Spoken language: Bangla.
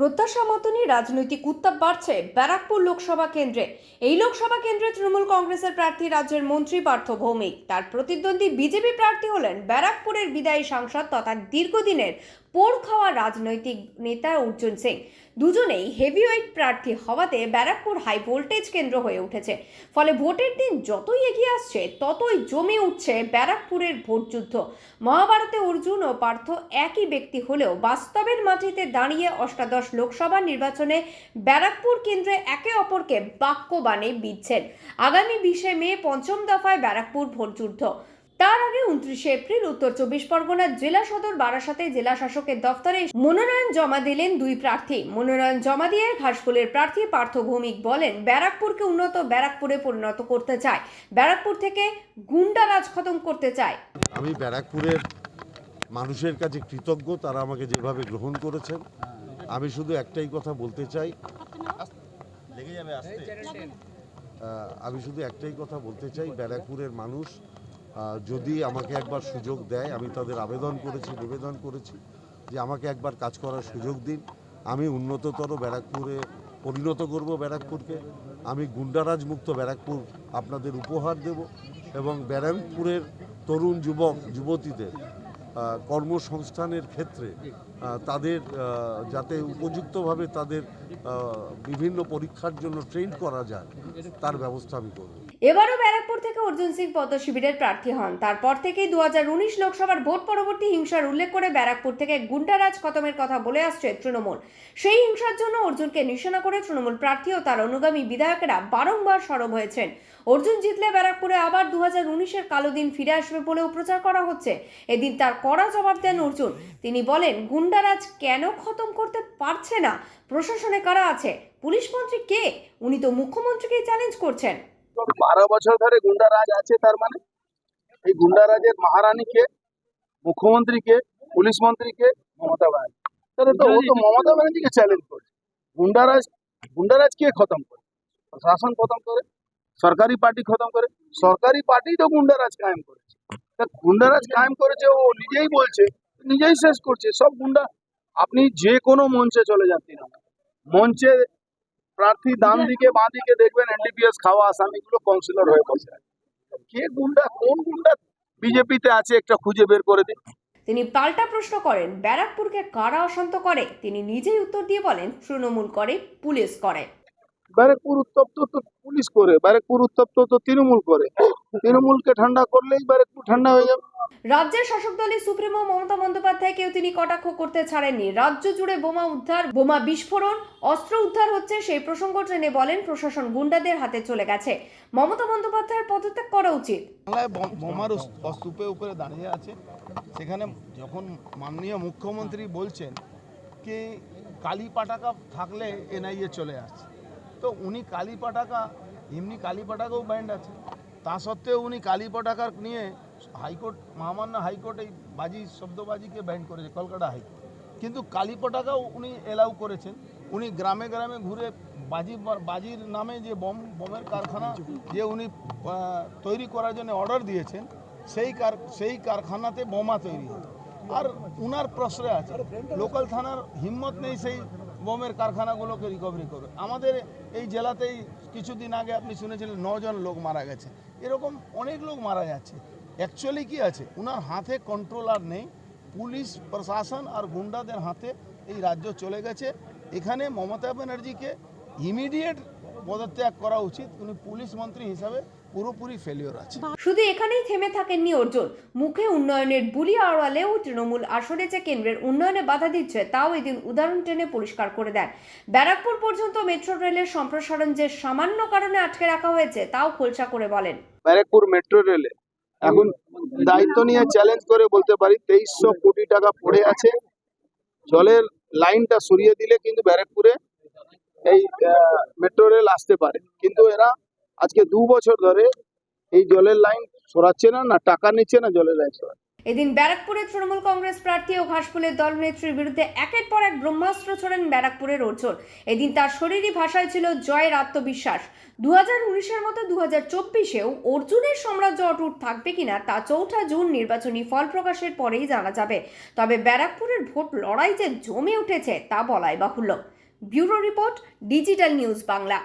প্রত্যাশা মতনই রাজনৈতিক উত্তাপ বাড়ছে ব্যারাকপুর লোকসভা কেন্দ্রে। এই লোকসভা কেন্দ্রে তৃণমূল কংগ্রেসের প্রার্থী রাজ্যের মন্ত্রী পার্থ ভৌমিক। তার প্রতিদ্বন্দ্বী বিজেপি প্রার্থী হলেন ব্যারাকপুরের বিদায়ী সাংসদ তথা দীর্ঘদিনের পোড় খাওয়া রাজনৈতিক নেতা অর্জুন সিং। দুজনেই হেভিওয়েট প্রার্থী হওয়াতে ব্যারাকপুর হাই ভোল্টেজ কেন্দ্র হয়ে উঠেছে। ফলে ভোটের দিন যতই এগিয়ে আসছে, ততই জমে উঠছে ব্যারাকপুরের ভোটযুদ্ধ মহাভারতে অর্জুন ও পার্থ একই ব্যক্তি হলেও বাস্তবের মাটিতে দাঁড়িয়ে অষ্টাদশ লোকসভা নির্বাচনে ব্যারাকপুর কেন্দ্রে একে অপরকে বাক্যবাণে বিচ্ছেন আগামী বিশে মে পঞ্চম দফায় ব্যারাকপুর ভোটযুদ্ধ তার আগে উনত্রিশে এপ্রিল উত্তর চব্বিশ পরগনার জেলা সদর বারাসাতে জেলা শাসকের দফতরে মনোনয়ন জমা দিলেন দুই প্রার্থী। মনোনয়ন জমা দিয়ে ঘাসফুলের প্রার্থী পার্থ ভৌমিক বলেন ব্যারাকপুরকে উন্নত ব্যারাকপুরে পরিণত করতে চায়। ব্যারাকপুর থেকে গুন্ডারাজ খতম করতে চায়। আমি ব্যারাকপুরের মানুষের কাছে কৃতজ্ঞ তারা আমাকে যেভাবে গ্রহণ করেছেন। আমি শুধু একটাই কথা বলতে চাই। আহ, আমি শুধু একটাই কথা বলতে চাই ব্যারাকপুরের মানুষ যদি আমাকে একবার সুযোগ দেয়, আমি তাদের আবেদন করেছি, নিবেদন করেছি যে আমাকে একবার কাজ করার সুযোগ দিন। আমি উন্নততর ব্যারাকপুরে পরিণত করব ব্যারাকপুরকে। আমি গুন্ডারাজ মুক্ত ব্যারাকপুর আপনাদের উপহার দেব এবং ব্যারাকপুরের তরুণ যুবক, যুবতীদের কর্মসংস্থানের ক্ষেত্রে তাদের যাতে উপযুক্তভাবে তাদের বিভিন্ন পরীক্ষার জন্য ট্রেন করা যায়, তার ব্যবস্থা আমি করব। এবারও ব্যারাকপুর থেকে অর্জুন সিং পদ্ম শিবিরের প্রার্থী হন। তারপর থেকেই দুহাজার উনিশ লোকসভার ভোট পরবর্তী হিংসার উল্লেখ করে ব্যারাকপুর থেকে গুন্ডারাজ খতমের কথা বলে আসছে তৃণমূল। সেই হিংসার জন্য অর্জুনকে নিশানা করে তৃণমূল প্রার্থী ও তার অনুগামী বিধায়কেরা বারংবার সরব হয়েছেন। অর্জুন জিতলে ব্যারাকপুরে আবার দু হাজার উনিশের কালো দিন ফিরে আসবে বলেও প্রচার করা হচ্ছে। এদিন তার কড়া জবাব দেন অর্জুন। তিনি বলেন, গুন্ডারাজ কেন খতম করতে পারছে না? প্রশাসনে কারা আছে? পুলিশ মন্ত্রী কে? উনি তো মুখ্যমন্ত্রীকেই চ্যালেঞ্জ করছেন। বারো বছর ধরে গুন্ডারাজ আছে তার মানে? এই গুন্ডারাজের মহারানীকে, মুখ্যমন্ত্রীকে, পুলিশ মন্ত্রীকে মমতা ব্যানার্জি। তাহলে তো মমতা ব্যানার্জিকে চ্যালেঞ্জ করছে। গুন্ডারাজ গুন্ডারাজ কে খতম করে? প্রশাসন খতম করে? সরকারি পার্টি খতম করে? সরকারি পার্টি তো গুন্ডারাজ কায়েম করেছে। তা গুন্ডারাজ কায়েম করেছে, ও নিজেই বলছে, নিজেই শেষ করছে। সব গুন্ডা, আপনি যে কোনো মঞ্চে চলে যান তৃণমূল। মঞ্চে প্রার্থী ডান দিকে বাঁ দিকে দেখবেন এনডিপিএস খাওয়া আসামিগুলো কাউন্সিলর হয়ে বসে কে গুন্ডা কোন গুন্ডা বিজেপিতে আছে একটা খুঁজে বের করে দিন। তিনি পাল্টা প্রশ্ন করেন ব্যারাকপুরকে কারা অশান্ত করে? তিনি নিজেই উত্তর দিয়ে বলেন তৃণমূল করে পুলিশ করে। ব্যারাকপুর উত্তপ্ত তো পুলিশ করে ব্যারাকপুর উত্তপ্ত তো তৃণমূল করে। তৃণমূলকে ঠান্ডা করলেই ব্যারেকপুর ঠান্ডা হয়ে যাবে। রাজ্যের শাসক দলের সুপ্রিমো মমতা বন্দ্যোপাধ্যায়কেও তিনি কটাক্ষ করতে ছাড়েননি। রাজ্য জুড়ে বোমা উদ্ধার বোমা বিস্ফোরণ অস্ত্র উদ্ধার হচ্ছে সেই প্রসঙ্গ টেনে বলেন প্রশাসন গুন্ডাদের হাতে চলে গেছে। মমতা বন্দ্যোপাধ্যায়ের পদত্যাগ করা উচিত। বাংলায় বোমার স্তূপে উপরে দাঁড়িয়ে আছে। সেখানে যখন মাননীয় মুখ্যমন্ত্রী বলছেন কি কালী পাটাকা থাকলে এনআইএ চলে আসছে তো উনি কালী পাটাকা এমনি কালী পাটাকাও ব্যান্ড আছে। তা সত্ত্বেও উনি কালী পটাকা নিয়ে হাইকোর্ট, মহামান্য হাইকোর্ট এই বাজি, শব্দবাজিকে ব্যান্ড করেছে, কলকাতা হাইকোর্ট। কিন্তু কালী পটাকাও উনি এলাউ করেছেন। উনি গ্রামে গ্রামে ঘুরে বাজি, বাজির নামে যে বম, বোমের কারখানা যে উনি তৈরি করার জন্য অর্ডার দিয়েছেন, সেই কার, সেই কারখানাতে বোমা তৈরি হয় আর উনার প্রশ্রয় আছে, লোকাল থানার হিম্মত নেই সেই বোমের কারখানাগুলোকে রিকভারি করবে। আমাদের এই জেলাতেই কিছুদিন আগে আপনি শুনেছিলেন, নজন লোক মারা গেছে। এরকম অনেক লোক মারা যাচ্ছে। অ্যাকচুয়ালি কি আছে? ওনার হাতে কন্ট্রোল আর নেই। পুলিশ, প্রশাসন আর গুন্ডাদের হাতে এই রাজ্য চলে গেছে। এখানে মমতা ব্যানার্জিকে ইমিডিয়েট পদত্যাগ করা উচিত। উনি পুলিশ মন্ত্রী হিসাবে পুরোপুরি ফেলিওর আছে। শুধু এখানেই থেমে থাকেননি অর্জুন। মুখে উন্নয়নের বুলি আড়ালেও তৃণমূল আসরে যে কেন্দ্রের উন্নয়নে বাধা দিচ্ছে তাও এদিন উদাহরণ টেনে পরিষ্কার করে দেন। ব্যারাকপুর পর্যন্ত মেট্রো রেলের সম্প্রসারণ যে সামান্য কারণে আটকে রাখা হয়েছে তাও খোলসা করে বলেন। ব্যারাকপুর মেট্রো রেলে। এখন দায়িত্ব নিয়ে চ্যালেঞ্জ করে বলতে পারি তেইশশো কোটি টাকা পড়ে আছে। জলের লাইনটা সরিয়ে দিলে কিন্তু ব্যারাকপুরে এই মেট্রো রেল আসতে পারে। কিন্তু এরা আজকে দু বছর ধরে এই জলের লাইন সরাচ্ছে না না টাকা নিচ্ছে না জলের লাইন সরাচ্ছে। এদিন ব্যারাকপুরে তৃণমূল কংগ্রেস প্রার্থী ও ঘাসফুলের দলনেত্রীর বিরুদ্ধে একের পর এক ব্রহ্মাস্ত্র ছোড়েন ব্যারাকপুরের অর্জুন এদিন তার শরীরী ভাষায় ছিল জয়ের আত্মবিশ্বাস। দু হাজার উনিশের মতো দু হাজার চব্বিশেও অর্জুনের সাম্রাজ্য অটুট থাকবে কিনা তা চৌঠা জুন নির্বাচনী ফল প্রকাশের পরেই জানা যাবে। তবে ব্যারাকপুরের ভোট লড়াই যে জমে উঠেছে তা বলাই বাহুল্য। Bureau report, digital news Bangla.